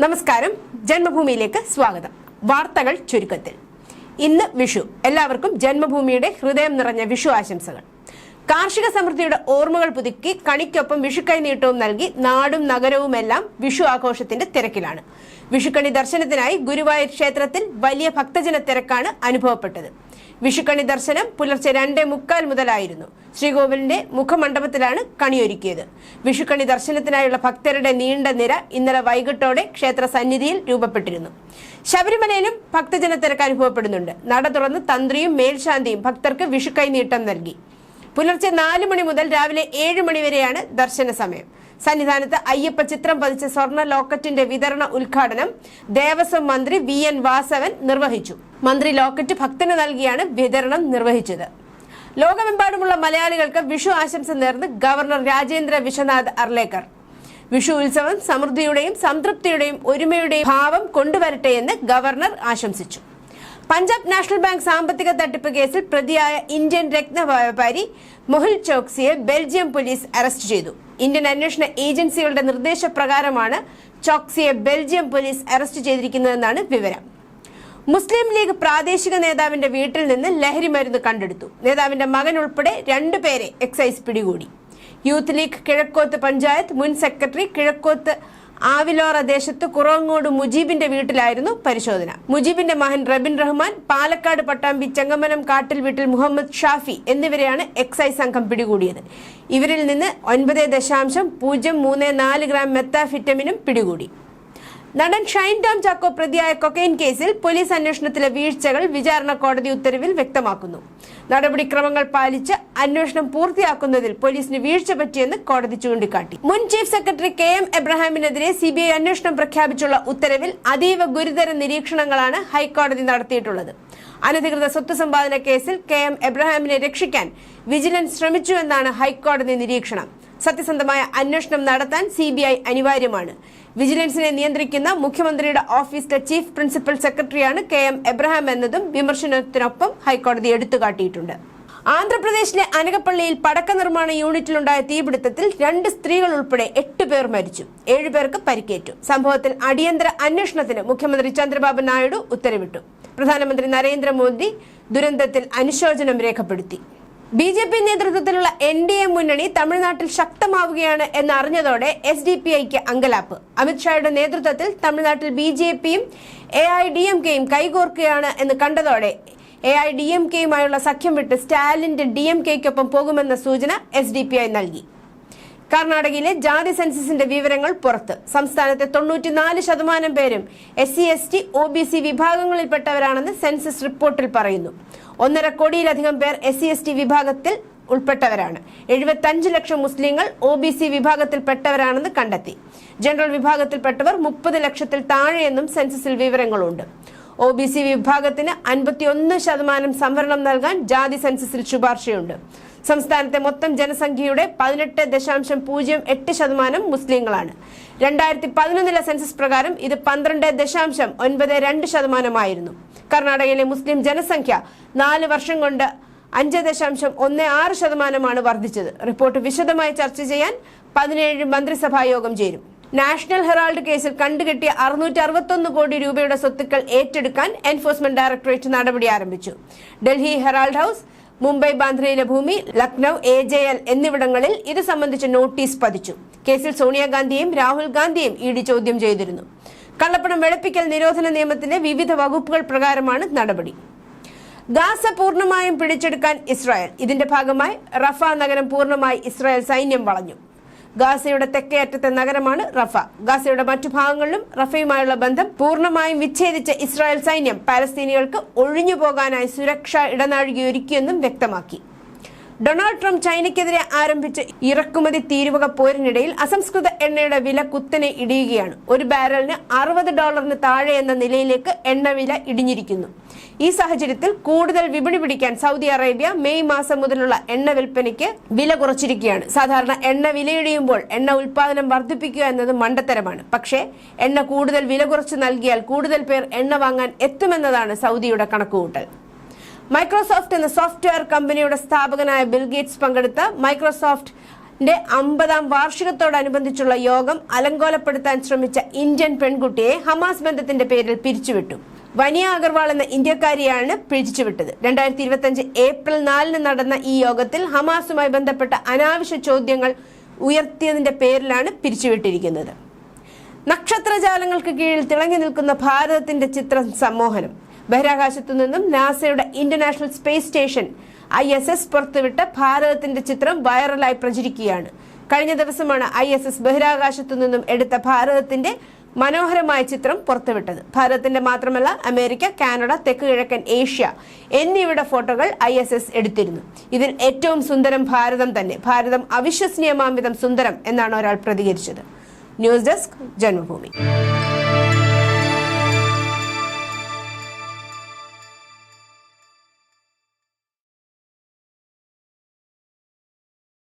നമസ്കാരം. ജന്മഭൂമിയിലേക്ക് സ്വാഗതം. വാർത്തകൾ ചുരുക്കത്തിൽ. ഇന്ന് വിഷു. എല്ലാവർക്കും ജന്മഭൂമിയുടെ ഹൃദയം നിറഞ്ഞ വിഷു ആശംസകൾ. കാർഷിക സമൃദ്ധിയുടെ ഓർമ്മകൾ പുതുക്കി കണിക്കൊപ്പം വിഷുക്കൈ നീട്ടവും നൽകി നാടും നഗരവുമെല്ലാം വിഷു ആഘോഷത്തിന്റെ തിരക്കിലാണ്. വിഷുക്കണി ദർശനത്തിനായി ഗുരുവായൂർ ക്ഷേത്രത്തിൽ വലിയ ഭക്തജന തിരക്കാണ് അനുഭവപ്പെട്ടത്. വിഷുക്കണി ദർശനം പുലർച്ചെ രണ്ടേ മുക്കാൽ മുതലായിരുന്നു. ശ്രീകോവിലിന്റെ മുഖമണ്ഡപത്തിലാണ് കണിയൊരുക്കിയത്. വിഷുക്കണി ദർശനത്തിനായുള്ള ഭക്തരുടെ നീണ്ട നിര ഇന്നലെ വൈകിട്ടോടെ ക്ഷേത്ര സന്നിധിയിൽ രൂപപ്പെട്ടിരുന്നു. ശബരിമലയിലും ഭക്തജന തിരക്ക് അനുഭവപ്പെടുന്നുണ്ട്. നട തുറന്ന് തന്ത്രിയും മേൽശാന്തിയും ഭക്തർക്ക് വിഷുക്കൈ നീട്ടം നൽകി. പുലർച്ചെ നാല് മണി മുതൽ രാവിലെ ഏഴ് മണി വരെയാണ് ദർശന സമയം. സന്നിധാനത്ത് അയ്യപ്പ ചിത്രം പതിച്ച സ്വർണ ലോക്കറ്റിന്റെ വിതരണ ഉദ്ഘാടനം ദേവസ്വം മന്ത്രി വി എൻ വാസവൻ നിർവഹിച്ചു. മന്ത്രി ലോക്കറ്റ് ഭക്തന് നൽകിയാണ് വിതരണം നിർവഹിച്ചത്. ലോകമെമ്പാടുമുള്ള മലയാളികൾക്ക് വിഷു ആശംസ നേർന്ന് ഗവർണർ രാജേന്ദ്ര വിശ്വനാഥ് അർലേക്കർ. വിഷു ഉത്സവം സമൃദ്ധിയുടെയും സംതൃപ്തിയുടെയും ഒരുമയുടെയും ഭാവം കൊണ്ടുവരട്ടെ എന്ന് ഗവർണർ ആശംസിച്ചു. പഞ്ചാബ് നാഷണൽ ബാങ്ക് സാമ്പത്തിക തട്ടിപ്പ് കേസിൽ പ്രതിയായ ഇന്ത്യൻ രത്ന വ്യാപാരി മൊഹുൽ ചോക്സിയെ ബെൽജിയം പോലീസ് അറസ്റ്റ് ചെയ്തു. ഇന്ത്യൻ അന്വേഷണ ഏജൻസികളുടെ നിർദ്ദേശപ്രകാരമാണ് ചോക്സിയെ ബെൽജിയം പോലീസ് അറസ്റ്റ് ചെയ്തിരിക്കുന്നതെന്നാണ് വിവരം. മുസ്ലിം ലീഗ് പ്രാദേശിക നേതാവിന്റെ വീട്ടിൽ നിന്ന് ലഹരി മരുന്ന് കണ്ടെടുത്തു. നേതാവിന്റെ മകൻ ഉൾപ്പെടെ രണ്ടുപേരെ എക്സൈസ് പിടികൂടി. യൂത്ത് ലീഗ് കിഴക്കോത്ത് പഞ്ചായത്ത് മുൻ സെക്രട്ടറി കിഴക്കോത്ത് ആവിലോറ ദേശത്ത് കുറവങ്ങോട് മുജീബിന്റെ വീട്ടിലായിരുന്നു പരിശോധന. മുജീബിന്റെ മഹൻ റബിൻ റഹ്മാൻ പാലക്കാട് പട്ടാമ്പി ചെങ്ങമനം കാട്ടിൽ വീട്ടിൽ മുഹമ്മദ് ഷാഫി എന്നിവരെയാണ് എക്സൈസ് സംഘം പിടികൂടിയത്. ഇവരിൽ നിന്ന് ഒൻപത് ദശാംശം പൂജ്യം മൂന്ന് നാല് ഗ്രാം മെത്താഫിറ്റമിനും പിടികൂടി. നടൻ ഷൈൻ ടോം ചാക്കോ പ്രതിയായ കൊക്കൈൻ കേസിൽ പോലീസ് അന്വേഷണത്തിലെ വീഴ്ചകൾ വിചാരണ കോടതി ഉത്തരവിൽ വ്യക്തമാക്കുന്നു. നടപടിക്രമങ്ങൾ പാലിച്ച് അന്വേഷണം പൂർത്തിയാക്കുന്നതിൽ പോലീസിന് വീഴ്ച പറ്റിയെന്ന് കോടതി ചൂണ്ടിക്കാട്ടി. മുൻ ചീഫ് സെക്രട്ടറി കെ എം എബ്രഹാമിനെതിരെ സിബിഐ അന്വേഷണം പ്രഖ്യാപിച്ചുള്ള ഉത്തരവിൽ അതീവ ഗുരുതര നിരീക്ഷണങ്ങളാണ് ഹൈക്കോടതി നടത്തിയിട്ടുള്ളത്. അനധികൃത സ്വത്ത് സമ്പാദന കേസിൽ കെ എം എബ്രഹാമിനെ രക്ഷിക്കാൻ വിജിലൻസ് ശ്രമിച്ചുവെന്നാണ് ഹൈക്കോടതി നിരീക്ഷണം. സത്യസന്ധമായ അന്വേഷണം നടത്താൻ സി അനിവാര്യമാണ്. വിജിലൻസിനെ നിയന്ത്രിക്കുന്ന മുഖ്യമന്ത്രിയുടെ ഓഫീസിലെ ചീഫ് പ്രിൻസിപ്പൽ സെക്രട്ടറിയാണ് കെ എം എബ്രഹാം എന്നതും വിമർശനത്തിനൊപ്പം ഹൈക്കോടതി എടുത്തുകാട്ടിയിട്ടുണ്ട്. ആന്ധ്രാപ്രദേശിലെ അനകപ്പള്ളിയിൽ പടക്ക നിർമ്മാണ യൂണിറ്റിലുണ്ടായ തീപിടുത്തത്തിൽ രണ്ട് സ്ത്രീകൾ ഉൾപ്പെടെ എട്ട് പേർ മരിച്ചു. ഏഴുപേർക്ക് പരിക്കേറ്റു. സംഭവത്തിൽ അടിയന്തര അന്വേഷണത്തിന് മുഖ്യമന്ത്രി ചന്ദ്രബാബു നായിഡു ഉത്തരവിട്ടു. പ്രധാനമന്ത്രി നരേന്ദ്രമോദി ദുരന്തത്തിൽ അനുശോചനം രേഖപ്പെടുത്തി. ബി ജെ പി നേതൃത്വത്തിലുള്ള എൻ ഡി എ മുന്നണി തമിഴ്നാട്ടിൽ ശക്തമാവുകയാണ് എന്നറിഞ്ഞതോടെ എസ് ഡി പി ഐക്ക് അങ്കലാപ്പ്. അമിത്ഷായുടെ നേതൃത്വത്തിൽ തമിഴ്നാട്ടിൽ ബി ജെ പിയും എ ഐ ഡി എം കെയും കൈകോർക്കുകയാണ് എന്ന് കണ്ടതോടെ എ ഐ ഡി എം കെയുമായുള്ള സഖ്യം വിട്ട് സ്റ്റാലിന്റെ ഡി എം കെയ്ക്കൊപ്പം പോകുമെന്ന സൂചന എസ് ഡി പി ഐ നൽകി. കർണാടകയിലെ ജാതി സെൻസസിന്റെ വിവരങ്ങൾ പുറത്ത്. സംസ്ഥാനത്തെ തൊണ്ണൂറ്റിനാല് ശതമാനം പേരും S C S T O B C വിഭാഗങ്ങളിൽപ്പെട്ടവരാണെന്ന് census റിപ്പോർട്ടിൽ പറയുന്നു. ഒന്നര കോടിയിലധികം പേർ എസ് സി എസ് ടി വിഭാഗത്തിൽ ഉൾപ്പെട്ടവരാണ്. എഴുപത്തഞ്ച് ലക്ഷം മുസ്ലിങ്ങൾ ഒ ബി സി വിഭാഗത്തിൽപ്പെട്ടവരാണെന്ന് കണ്ടെത്തി. ജനറൽ വിഭാഗത്തിൽപ്പെട്ടവർ മുപ്പത് ലക്ഷത്തിൽ താഴെയെന്നും സെൻസസിൽ വിവരങ്ങളുണ്ട്. ഒ ബി സി വിഭാഗത്തിന് അൻപത്തിയൊന്ന് ശതമാനം സംവരണം നൽകാൻ ജാതി സെൻസസിൽ ശുപാർശയുണ്ട്. സംസ്ഥാനത്തെ മൊത്തം ജനസംഖ്യയുടെ പതിനെട്ട് ദശാംശം പൂജ്യം എട്ട് ശതമാനം മുസ്ലിങ്ങളാണ്. രണ്ടായിരത്തി പതിനൊന്നിലെ സെൻസസ് പ്രകാരം ഇത് പന്ത്രണ്ട് ദശാംശം ഒൻപത് രണ്ട് ശതമാനമായിരുന്നു. കർണാടകയിലെ മുസ്ലിം ജനസംഖ്യ നാല് വർഷം കൊണ്ട് അഞ്ച് ദശാംശം ഒന്ന് ആറ് ശതമാനമാണ് വർദ്ധിച്ചത്. റിപ്പോർട്ട് വിശദമായി ചർച്ച ചെയ്യാൻ പതിനേഴ് മന്ത്രിസഭാ യോഗം ചേരും. നാഷണൽ ഹെറാൾഡ് കേസിൽ കണ്ടുകെട്ടിയ അറുന്നൂറ്റി അറുപത്തൊന്ന് കോടി രൂപയുടെ സ്വത്തുക്കൾ ഏറ്റെടുക്കാൻ എൻഫോഴ്സ്മെന്റ് ഡയറക്ടറേറ്റ് നടപടി ആരംഭിച്ചു. ഡൽഹി ഹെറാൾഡ് ഹൌസ് മുംബൈ ബാന്ദ്രയിലെ ഭൂമി ലക്നൌ എ ജെ എൽ എന്നിവിടങ്ങളിൽ ഇത് സംബന്ധിച്ച് നോട്ടീസ് പതിച്ചു. കേസിൽ സോണിയാഗാന്ധിയെയും രാഹുൽ ഗാന്ധിയും ഇ ഡി ചോദ്യം ചെയ്തിരുന്നു. കള്ളപ്പണം വെളുപ്പിക്കൽ നിരോധന നിയമത്തിന്റെ വിവിധ വകുപ്പുകൾ പ്രകാരമാണ് നടപടി. ഗാസ പൂർണമായും പിടിച്ചെടുക്കാൻ ഇസ്രായേൽ. ഇതിന്റെ ഭാഗമായി റഫ നഗരം പൂർണമായി ഇസ്രായേൽ സൈന്യം വളഞ്ഞു. ഗാസയുടെ തെക്കേ അറ്റത്തെ നഗരമാണ് റഫ. ഗാസയുടെ മറ്റു ഭാഗങ്ങളിലും റഫയുമായുള്ള ബന്ധം പൂർണമായും വിച്ഛേദിച്ച ഇസ്രായേൽ സൈന്യം പാലസ്തീനികൾക്ക് ഒഴിഞ്ഞു പോകാനായി സുരക്ഷാ ഇടനാഴികയൊരുക്കിയെന്നും വ്യക്തമാക്കി. ഡൊണാൾഡ് ട്രംപ് ചൈനയ്ക്കെതിരെ ആരംഭിച്ച ഇറക്കുമതി തീരുവക പോരിനിടയിൽ അസംസ്കൃത എണ്ണയുടെ വില കുത്തനെ ഇടിയുകയാണ്. ഒരു ബാരലിന് അറുപത് ഡോളറിന് താഴെ എന്ന നിലയിലേക്ക് എണ്ണവില ഇടിഞ്ഞിരിക്കുന്നു. ഈ സാഹചര്യത്തിൽ കൂടുതൽ വിപണി പിടിക്കാൻ സൗദി അറേബ്യ മെയ് മാസം മുതലുള്ള എണ്ണ വിൽപ്പനയ്ക്ക് വില കുറച്ചിരിക്കുകയാണ്. സാധാരണ എണ്ണ വിലയിടിയുമ്പോൾ എണ്ണ ഉൽപാദനം വർദ്ധിപ്പിക്കുക എന്നത് മണ്ടത്തരമാണ്. പക്ഷേ എണ്ണ കൂടുതൽ വില കുറച്ച് നൽകിയാൽ കൂടുതൽ പേർ എണ്ണ വാങ്ങാൻ എത്തുമെന്നതാണ് സൗദിയുടെ കണക്കുകൂട്ടൽ. മൈക്രോസോഫ്റ്റ് എന്ന സോഫ്റ്റ്വെയർ കമ്പനിയുടെ സ്ഥാപകനായ ബിൽഗേറ്റ്സ് പങ്കെടുത്ത മൈക്രോസോഫ്റ്റ് ന്റെ അമ്പതാം വാർഷികത്തോടനുബന്ധിച്ചുള്ള യോഗം അലങ്കോലപ്പെടുത്താൻ ശ്രമിച്ച ഇന്ത്യൻ പെൺകുട്ടിയെ ഹമാസ് ബന്ധത്തിന്റെ പേരിൽ പിരിച്ചുവിട്ടു. വനിയ അഗർവാൾ എന്ന ഇന്ത്യക്കാരിയാണ് പിരിച്ചുവിട്ടത് രണ്ടായിരത്തി ഇരുപത്തിയഞ്ച് ഏപ്രിൽ നാലിന് നടന്ന ഈ യോഗത്തിൽ ഹമാസുമായി ബന്ധപ്പെട്ട അനാവശ്യ ചോദ്യങ്ങൾ ഉയർത്തിയതിന്റെ പേരിലാണ് പിരിച്ചുവിട്ടിരിക്കുന്നത്. നക്ഷത്രജാലങ്ങൾക്ക് കീഴിൽ തിളങ്ങി നിൽക്കുന്ന ഭാരതത്തിന്റെ ചിത്രം സമ്മോഹനം. ബഹിരാകാശത്തു നിന്നും നാസയുടെ international space station I S S പുറത്തുവിട്ട ഭാരതത്തിന്റെ ചിത്രം വൈറലായി പ്രചരിക്കുകയാണ്. കഴിഞ്ഞ ദിവസമാണ് ഐ എസ് എസ് ബഹിരാകാശത്തു നിന്നും എടുത്ത ഭാരതത്തിന്റെ മനോഹരമായ ചിത്രം പുറത്തുവിട്ടത്. ഭാരതത്തിന്റെ മാത്രമല്ല അമേരിക്ക കാനഡ തെക്ക് കിഴക്കൻ ഏഷ്യ എന്നിവയുടെ ഫോട്ടോകൾ ഐ എസ് എസ് എടുത്തിരുന്നു. ഇതിൽ ഏറ്റവും സുന്ദരം ഭാരതം തന്നെ. ഭാരതം അവിശ്വസനീയമാം വിധം സുന്ദരം എന്നാണ് ഒരാൾ പ്രതികരിച്ചത്. News desk Janmabhumi.